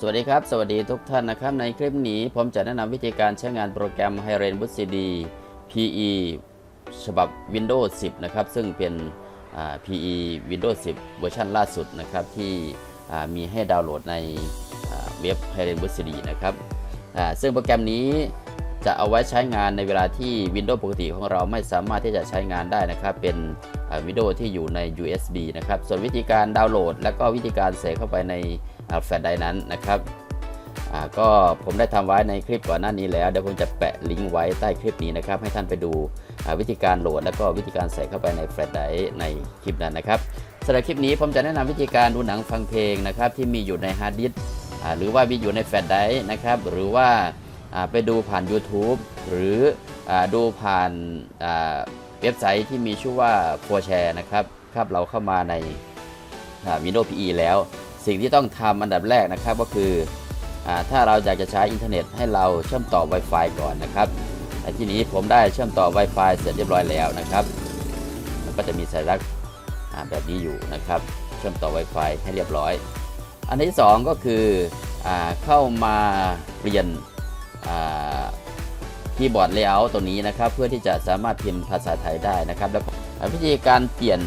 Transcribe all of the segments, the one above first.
สวัสดีครับ สวัสดีทุกท่านนะครับ ในคลิปนี้ผมจะแนะนำวิธีการใช้งานโปรแกรม h i r e n b o o t CD PE ฉบับ Windows 10 นะครับ ซึ่งเป็น PE Windows 10 เวอร์ชันล่าสุดนะครับ ที่มีให้ดาวน์โหลดในเว็บ h i r e n b o o t CD นะครับซึ่งโปรแกรมนี้จะเอาไว้ใช้งานในเวลาที่ Windows ปกติของเราไม่สามารถที่จะใช้งานได้นะครับ เป็นวิดีโอที่อยู่ใน USB นะครับ ส่วนวิธีการดาวน์โหลด และก็วิธีการเสกเข้าไปใน แฟลชไดนั้นนะครับก็ผมได้ทำไว้ในคลิปก่อนหน้านี้แล้วเดี๋ยวผมจะแปะลิงก์ไว้ใต้คลิปนี้นะครับ ให้ท่านไปดูวิธีการโหลด แล้วก็วิธีการใส่เข้าไปในแฟลชไดในคลิปนั้นนะครับสำหรับคลิปนี้ผมจะแนะนำวิธีการดูหนังฟังเพลงนะครับ ที่มีอยู่ในฮาร์ดดิสก์หรือว่ามีอยู่ในแฟลชไดนะครับ หรือว่าไปดูผ่าน YouTube หรืออดูผ่านเว็บไซต์ที่มีชื่อว่า f o r s h a r e นะครับครับเราเข้ามาในวินโดว์ PE แล้ว สิ่งที่ต้องทำอันดับแรกนะครับก็คืออถ้าเราอยากจะใช้อินเทอร์เน็ตให้เราเชื่อมต่อ Wi-Fi ก่อนนะครับที่นี้ผมได้เชื่อมต่อ Wi-Fi เสร็จเรียบร้อยแล้วนะครับมันก็จะมีสัญลักษณ์แบบนี้อยู่นะครับ เชื่อมต่อ Wi-Fi ให้เรียบร้อย อันที่ 2 ก็คืออเข้ามาเปลี่ยนคีย์บอร์ดเลเยอร์ตัวนี้นะครับ เพื่อที่จะสามารถพิมพ์ภาษาไทยได้นะครับ แล้ววิธีการเปลี่ยน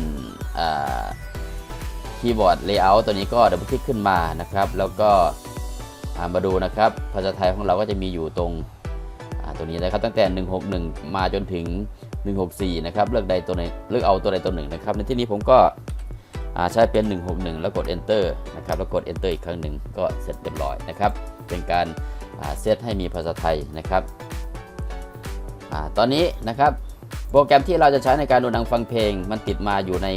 คีย์บอร์ดเลเยอร์ตัวนี้ก็ดับเบิลคลิกขึ้นมานะครับ แล้วก็มาดูนะครับ ภาษาไทยของเราก็จะมีอยู่ตรงตัวนี้นะครับตั้งแต่ 161 มาจนถึง 164 นะครับ เลือกใดตัวไหนเลือกเอาตัวใดตัวหนึ่งนะครับ ในที่นี้ผมก็ใช้เป็น 161 แล้วกด enter นะครับ แล้วกด enter อีกครั้งหนึ่งก็เสร็จเรียบร้อยนะครับ เป็นการเซตให้มีภาษาไทยนะครับอตอนนี้นะครับโปรแกรมที่เราจะใช้ในการดูหนังฟังเพลง มันติดมาอยู่ใน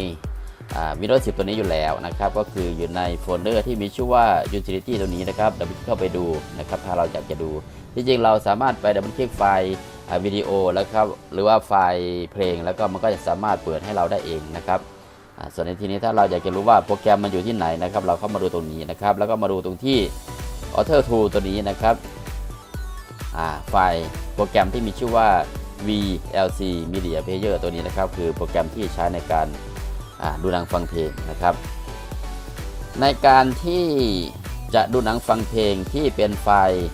วินโดว์10 ตัวนี้อยู่แล้วนะครับ ก็คืออยู่ในโฟลเดอร์ที่มีชื่อว่า utility ตัวนี้นะครับเราเข้าไปดูนะครับ ถ้าเราอยากจะดู ที่จริงเราสามารถไปดับเบิลคลิกไฟล์วิดีโอแล้วครับ หรือว่าไฟล์เพลง แล้วก็มันก็จะสามารถเปิดให้เราได้เองนะครับส่วนในทีนี้ถ้าเราอยากจะรู้ว่าโปรแกรมมันอยู่ที่ไหนนะครับ เราเข้ามาดูตรงนี้นะครับ แล้วก็มาดูตรงที่ Author Tool ตัวนี้นะครับไฟล์โปรแกรมที่มีชื่อว่า VLC Media Player ตัวนี้นะครับ คือโปรแกรมที่ใช้ในการ ดูหนังฟังเพลงนะครับ ในการที่จะดูหนังฟังเพลงที่เป็นไฟล์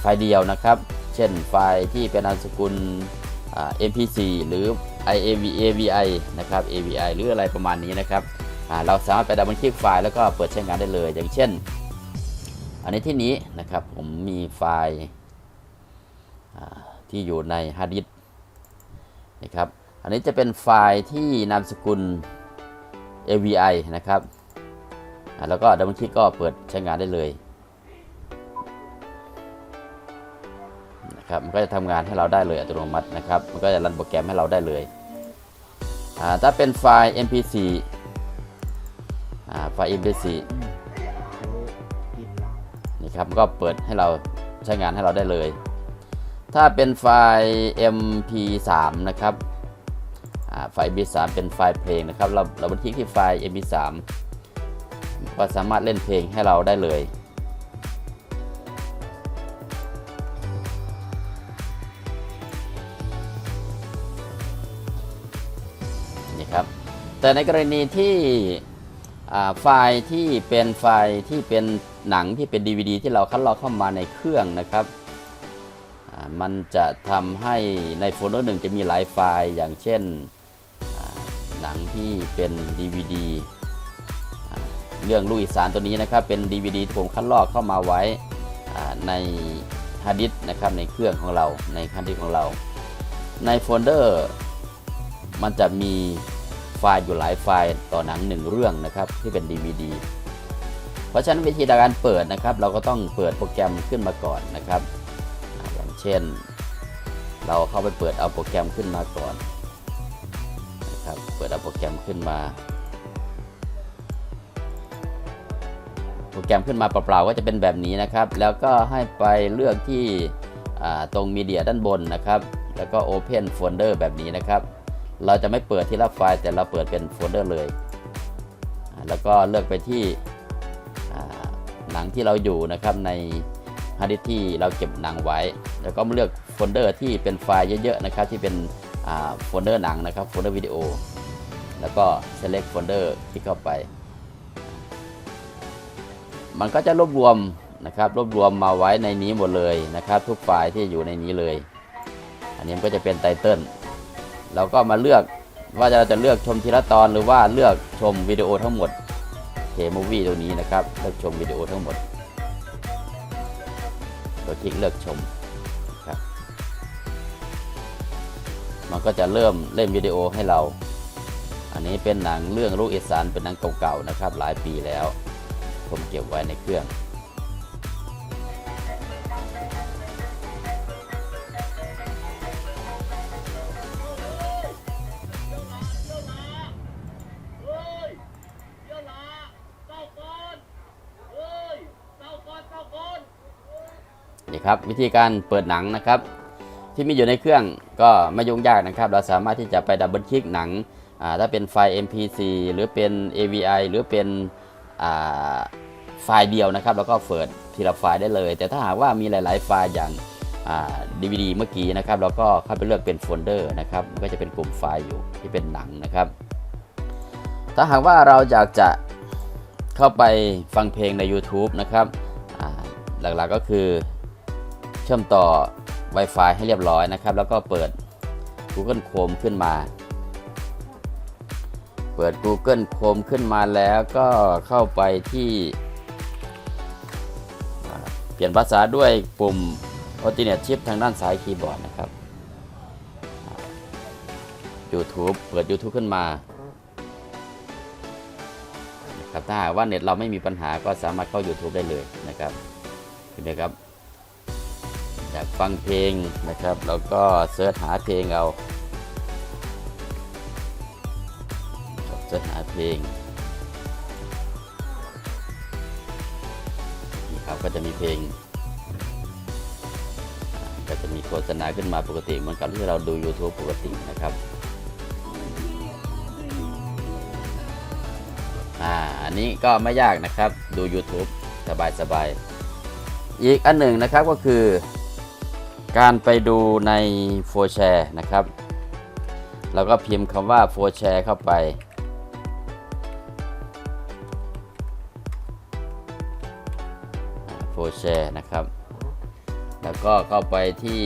ไฟล์เดียวนะครับ เช่นไฟล์ที่เป็นนามสกุล MP4 หรือ IAV AVI นะครับ AVI หรืออะไรประมาณนี้นะครับเราสามารถไปดับเบิลคลิกไฟล์แล้วก็เปิดใช้งานได้เลย อย่างเช่น อันนี้ที่นี้นะครับผมมีไฟล์ที่อยู่ในฮาร์ดดิสนะครับ อันนี้จะเป็นไฟล์ที่นามสกุล AVI นะครับ แล้วก็ดับเบิลคลิกก็เปิดใช้งานได้เลยนะครับ มันก็จะทำงานให้เราได้เลยอัตโนมัตินะครับ มันก็จะรันโปรแกรมให้เราได้เลย ถ้าเป็นไฟล์ MP4 อ่ไฟล์ MP4 นี่ครับก็เปิดให้เราใช้งานให้เราได้เลย ถ้าเป็นไฟล์ MP3 นะครับ ไฟล์ MP3 เป็นไฟล์เพลงนะครับ เราเราบันทึกที่ไฟล์ MP3 ก็สามารถเล่นเพลงให้เราได้เลยนี่ครับ แต่ในกรณีที่ไฟล์ที่เป็นไฟล์ที่เป็นหนังที่เป็น DVD ที่เราคัดลอกเข้ามาในเครื่องนะครับมันจะทำให้ในโฟลเดอร์หนึ่งจะมีหลายไฟล์อย่างเช่น งที่เป็น DVD เรื่องลูกอีสานตัวนี้นะครับ เป็น DVD ที่ผมคัดลอกเข้ามาไว้ในฮาร์ดดิส์นะครับในเครื่องของเราในฮาร์ดดิสของเรา ในโฟลเดอร์มันจะมีไฟล์อยู่หลายไฟล์ต่อหนังหนึ่งเรื่องนะครับที่เป็น DVD เพราะฉะนั้นวิธีการเปิดนะครับ เราก็ต้องเปิดโปรแกรมขึ้นมาก่อนนะครับ อย่างเช่น เราเข้าไปเปิดเอาโปรแกรมขึ้นมาก่อน ปิดเอาโปรแกรมขึ้นมา โปรแกรมขึ้นมาเปล่าๆก็จะเป็นแบบนี้นะครับ แล้วก็ให้ไปเลือกที่ตรงมีเดียด้านบนนะครับ แล้วก็ Open Folder แบบนี้นะครับ เราจะไม่เปิดที่ละไฟล์แต่เราเปิดเป็นโฟลเดอร์เลย แล้วก็เลือกไปที่หนังที่เราอยู่นะครับในฮาร์ดดิสก์ที่เราเก็บหนังไว้ แล้วก็มาเลือกโฟลเดอร์ที่เป็นไฟล์เยอะๆนะครับที่เป็นโฟลเดอร์หนังนะครับโฟลเดอร์วิดีโอ แล้วก็ select folder คลิกเข้าไป มันก็จะรวบรวมนะครับ รวบรวมมาไว้ในนี้หมดเลยนะครับ ทุกไฟล์ที่อยู่ในนี้เลย อันนี้มันก็จะเป็นไตเติลเราก็มาเลือกว่าเราจะเลือกชมทีละตอนหรือว่าเลือกชมวิดีโอทั้งหมดเคมูวี่ตัวนี้นะครับ เลือกชมวิดีโอทั้งหมดตัวคลิกเลือกชมครับ มันก็จะเริ่มเล่นวิดีโอให้เรา อันนี้เป็นหนังเรื่องลูกอีสานเป็นหนังเก่าๆนะครับ หลายปีแล้ว ผมเก็บไว้ในเครื่องเฮ้ยเดี๋ยวลาเต้าก่อนเฮ้ยเต้าก่อนเต้าก่อนนี่ครับวิธีการเปิดหนังนะครับ ที่มีอยู่ในเครื่องก็ไม่ยุ่งยากนะครับ เราสามารถที่จะไปดับเบิลคลิกหนัง ถ้าเป็นไฟล์ MP4 หรือเป็น AVI หรือเป็นไฟล์เดียวนะครับแล้วก็เปิดทีละไฟล์ได้เลย แต่ถ้าหากว่ามีหลาย ๆ ไฟล์อย่างอ่า DVD เมื่อกี้นะครับเราก็เข้าไปเลือกเป็นโฟลเดอร์นะครับก็จะเป็นกลุ่มไฟล์อยู่ที่เป็นหนังนะครับ ถ้าหากว่าเราอยากจะเข้าไปฟังเพลงใน YouTube นะครับหลักๆก็คือเชื่อมต่อ Wi-Fi ให้เรียบร้อยนะครับ แล้วก็เปิด Google Chrome ขึ้นมา ปิด Google Chrome ขึ้นมาแล้วก็เข้าไปที่ เปลี่ยนภาษาด้วยปุ่ม Alternate Shift ทางด้านซ้ายคีย์บอร์ดนะครับ YouTube เปิด YouTube ขึ้นมาครับถ้าหากว่าเน็ตเราไม่มีปัญหาก็สามารถเข้า YouTube ได้เลยนะครับเห็นไหมครับอยากฟังเพลงนะครับ แล้วก็เสิร์ชหาเพลงเอา ครับเสิร์ชหาเพลงนี่ครับก็จะมีเพลง ก็จะมีโฆษณาขึ้นมาปกติเหมือนกับที่เราดู YouTube ปกตินะครับอ่าอันนี้ก็ไม่ยากนะครับดู YouTube สบายๆอีกอันหนึ่งนะครับก็คือ การไปดูในโฟแชร์นะครับเราก็พิมพ์คำว่าโฟแชร์เข้าไป โฟแชร์นะครับ แล้วก็เข้าไปที่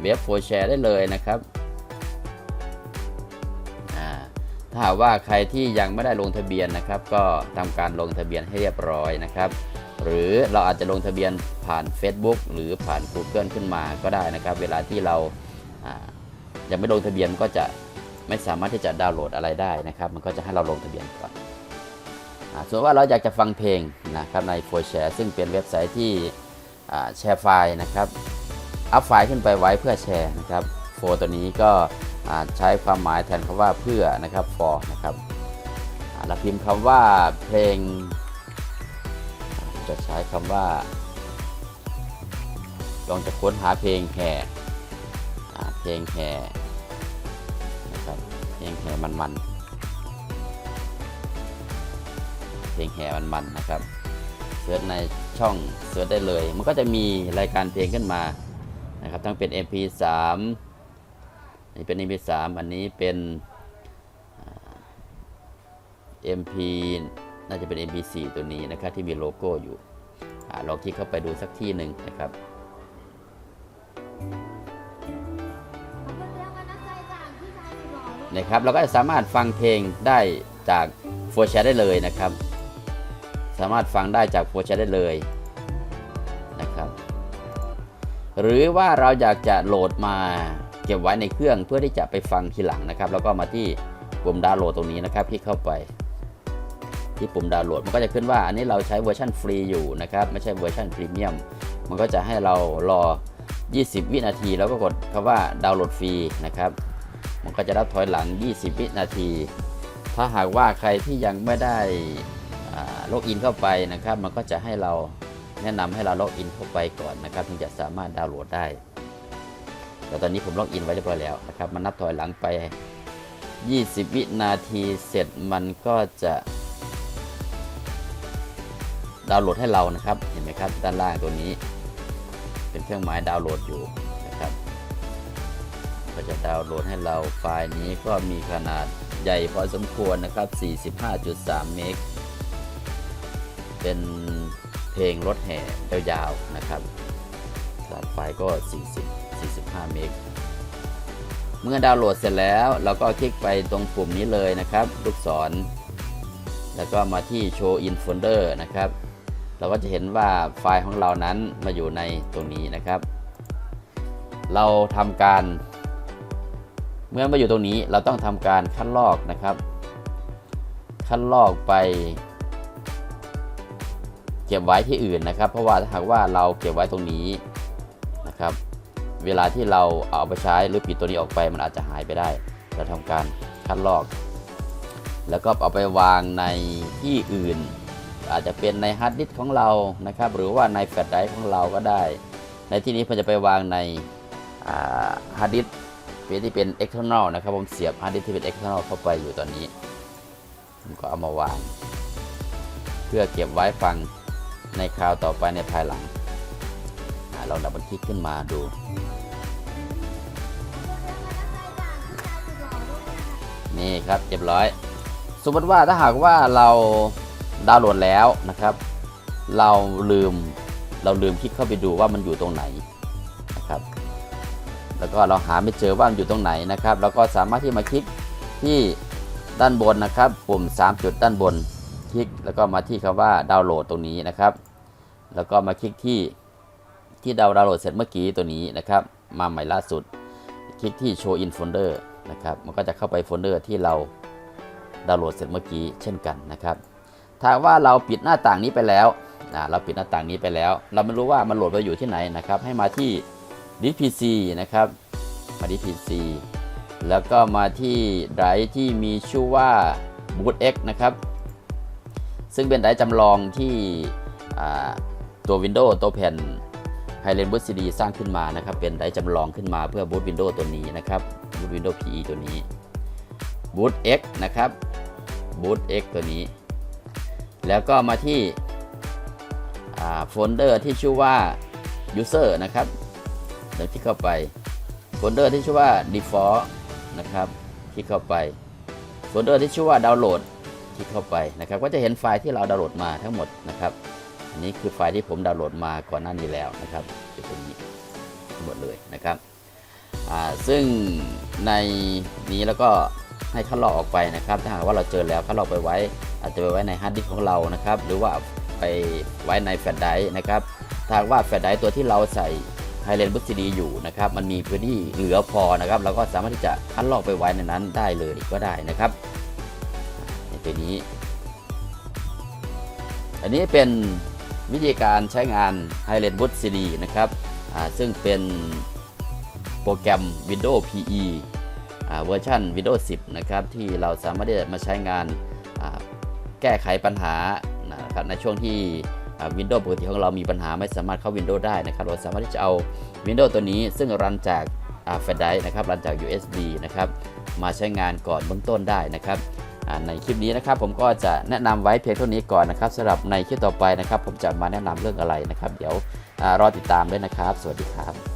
เว็บโฟแชร์ได้เลยนะครับถ้าหากว่าใครที่ยังไม่ได้ลงทะเบียนนะครับ ก็ทำการลงทะเบียนให้เรียบร้อยนะครับ หรือเราอาจจะลงทะเบียนผ่าน Facebook หรือผ่าน Google ขึ้นมาก็ได้นะครับ เวลาที่เรายังไม่ลงทะเบียนก็จะไม่สามารถที่จะดาวน์โหลดอะไรได้นะครับ มันก็จะให้เราลงทะเบียนก่อน ส่วนว่าเราอยากจะฟังเพลงนะครับใน f o r s h a r e ซึ่งเป็นเว็บไซต์ที่แชร์ไฟล์นะครับ อัพไฟล์ขึ้นไปไว้เพื่อแชร์นะครับโฟตัวนี้ก็ใช้ความหมายแทนคำว่าเพื่อนะครับ for นะครับเราพิมพ์คำว่าเพลง จะใช้คำว่า ลองจะค้นหาเพลงแห่เพลงแห่นะครับเพลงแห่มันๆ เพลงแห่มันๆนะครับเสิร์ชในช่องเสิร์ชได้เลย มันก็จะมีรายการเพลงขึ้นมานะครับทั้งเป็น MP3 นนี้เป็น MP3 อันนี้เป็นอ่า MP น่าจะเป็น MP4 ตัวนี้นะครับที่มีโลโก้อยู่อาลองคลิกเข้าไปดูสักที่หนึ่งนะครับนะครับเราก็จะสามารถฟังเพลงได้จากโฟร์แชได้เลยนะครับ สามารถฟังได้จากโฟร์แชได้เลยนะครับ หรือว่าเราอยากจะโหลดมาเก็บไว้ในเครื่องเพื่อที่จะไปฟังทีหลังนะครับ แล้วก็มาที่ปุ่มดาวน์โหลดตรงนี้นะครับคลิกเข้าไป ที่ปุ่มดาวน์โหลดมันก็จะขึ้นว่า อันนี้เราใช้เวอร์ชันฟรีอยู่นะครับไม่ใช่เวอร์ชันพรีเมียมมันก็จะให้เรารอ 20 วินาที แล้วก็กดคำว่าดาวน์โหลดฟรีนะครับ มันก็จะรับถอยหลัง 20 วินาที ถ้าหากว่าใครที่ยังไม่ได้ ล็อกอินเข้าไปนะครับ มันก็จะให้เราแนะนำให้เราล็อกอินเข้าไปก่อนนะครับถึงจะสามารถดาวน์โหลดได้แต่ตอนนี้ผมล็อกอินไว้เรียบร้อยแล้วนะครับ มันนับถอยหลังไป 20 วินาทีเสร็จมันก็จะดาวน์โหลดให้เรานะครับ เห็นไหมครับด้านล่างตัวนี้ เป็นเครื่องหมายดาวน์โหลดอยู่นะครับ ก็จะดาวน์โหลดให้เราไฟล์นี้ก็มีขนาดใหญ่พอสมควรนะครับ 45.3 เมก เป็นเพลงรถแห่ยาวๆนะครับขนาดไฟล์ก็ 40 45 เมก เมื่อดาวน์โหลดเสร็จแล้ว เราก็คลิกไปตรงปุ่มนี้เลยนะครับ ลูกศร แล้วก็มาที่ Show in Folder นะครับ เราก็จะเห็นว่าไฟล์ของเรานั้นมาอยู่ในตรงนี้นะครับ เราทำการ เมื่อมาอยู่ตรงนี้เราต้องทำการคัดลอกนะครับ คัดลอกไป ก็บไว้ที่อื่นนะครับ เพราะว่าถ้าหากว่าเราเก็บไว้ตรงนี้นะครับ เวลาที่เราเอาไปใช้หรือปิดตัวนี้ออกไปมันอาจจะหายไปได้ เราทำการคัดลอก แล้วก็เอาไปวางในที่อื่น อาจจะเป็นในฮาร์ดดิสก์ของเรานะครับ หรือว่าในแฟลชไดรฟ์ของเราก็ได้ ในที่นี้ผมจะไปวางในฮาร์ดดิสก์ที่เป็น external นะครับ ผมเสียบฮาร์ดดิสก์ที่เป็น external เข้าไปอยู่ตอนนี้ผมก็เอามาวาง เพื่อเก็บไว้ฟัง ในคราวต่อไปในภายหลังอ่าเราดับบิลคลิกขึ้นมาดู นี่ครับเรียบร้อย สมมติว่าถ้าหากว่าเราดาวน์โหลดแล้วนะครับ เราลืมเราลืมคลิกเข้าไปดูว่ามันอยู่ตรงไหนนะครับ แล้วก็เราหาไม่เจอว่ามันอยู่ตรงไหนนะครับ เราก็สามารถที่มาคลิกที่ด้านบนนะครับ ปุ่ม 3 จุดด้านบน คลิก แล้วก็มาที่คำว่าดาวน์โหลดตรงนี้นะครับ แล้วก็มาคลิกที่ที่ดาวน์โหลดเสร็จเมื่อกี้ตัวนี้นะครับ มาใหม่ล่าสุด คลิกที่ Show in Folder นะครับ มันก็จะเข้าไปโฟลเดอร์ที่เราดาวน์โหลดเสร็จเมื่อกี้เช่นกันนะครับถ้าว่าเราปิดหน้าต่างนี้ไปแล้วนะเราปิดหน้าต่างนี้ไปแล้ว เราไม่รู้ว่ามันโหลดไปอยู่ที่ไหนนะครับ ให้มาที่ดิสพีซีนะครับมาดิสพีซีแล้วก็มาที่ไดรฟ์ที่มีชื่อว่า Boot X นะครับ ซึ่งเป็นไดร์จำลองที่ตัว Windows ตัวแผ่น h i g h l a n d Boot CD สร้างขึ้นมานะครับ เป็นไดร์จำลองขึ้นมาเพื่อ Boot Windows ตัวนี้นะครับ Boot Windows PE ตัวนี้ Boot X นะครับ Boot X ตัวนี้ แล้วก็มาที่โฟลเดอร์ที่ชื่อว่า User นะครับเดี๋ยวคลิกเข้าไปโฟลเดอร์ที่ชื่อว่า default นะครับ คลิกเข้าไปโฟลเดอร์ที่ชื่อว่า download คลิกเข้าไปนะครับ ก็จะเห็นไฟล์ที่เราดาวน์โหลดมาทั้งหมดนะครับ อันนี้คือไฟล์ที่ผมดาวน์โหลดมาก่อนหน้านี้แล้วนะครับอยู่ตรงนี้หมดเลยนะครับซึ่งในนี้แล้วก็ให้คัดลอกออกไปนะครับ ถ้าหากว่าเราเจอแล้วคัดลอกไปไว้ อาจจะไปไว้ในฮาร์ดดิสก์ของเรานะครับ หรือว่าไปไว้ในแฟลชไดร์นะครับถ้าหากว่าแฟลชไดร์ตัวที่เราใส่ไฮเลนบุซีดีอยู่นะครับ มันมีพื้นที่เหลือพอนะครับ เราก็สามารถที่จะคัดลอกไปไว้ในนั้นได้เลยก็ได้นะครับ ตัวนี้ อันนี้เป็นวิธีการใช้งาน h i g h l a n d Boot CD นะครับซึ่งเป็นโปรแกรม Windows PE อ่าเวอร์ชัน Windows 10 นะครับ ที่เราสามารถที่จะมาใช้งานแก้ไขปัญหานะครับในช่วงที่วินโดว์ปกติของเรามีปัญหาไม่สามารถเข้า Windows ได้นะครับ เราสามารถที่จะเอา Windows ตัวนี้ ซึ่งรันจากแฟลชไดรฟ์นะครับ รันจาก USB นะครับ มาใช้งานก่อนเบื้องต้นได้นะครับ ในคลิปนี้นะครับผมก็จะแนะนำไว้เพียงเท่านี้ก่อนนะครับสำหรับในคลิปต่อไปนะครับ ผมจะมาแนะนำเรื่องอะไรนะครับ เดี๋ยวอรอติดตามด้วยนะครับ สวัสดีครับ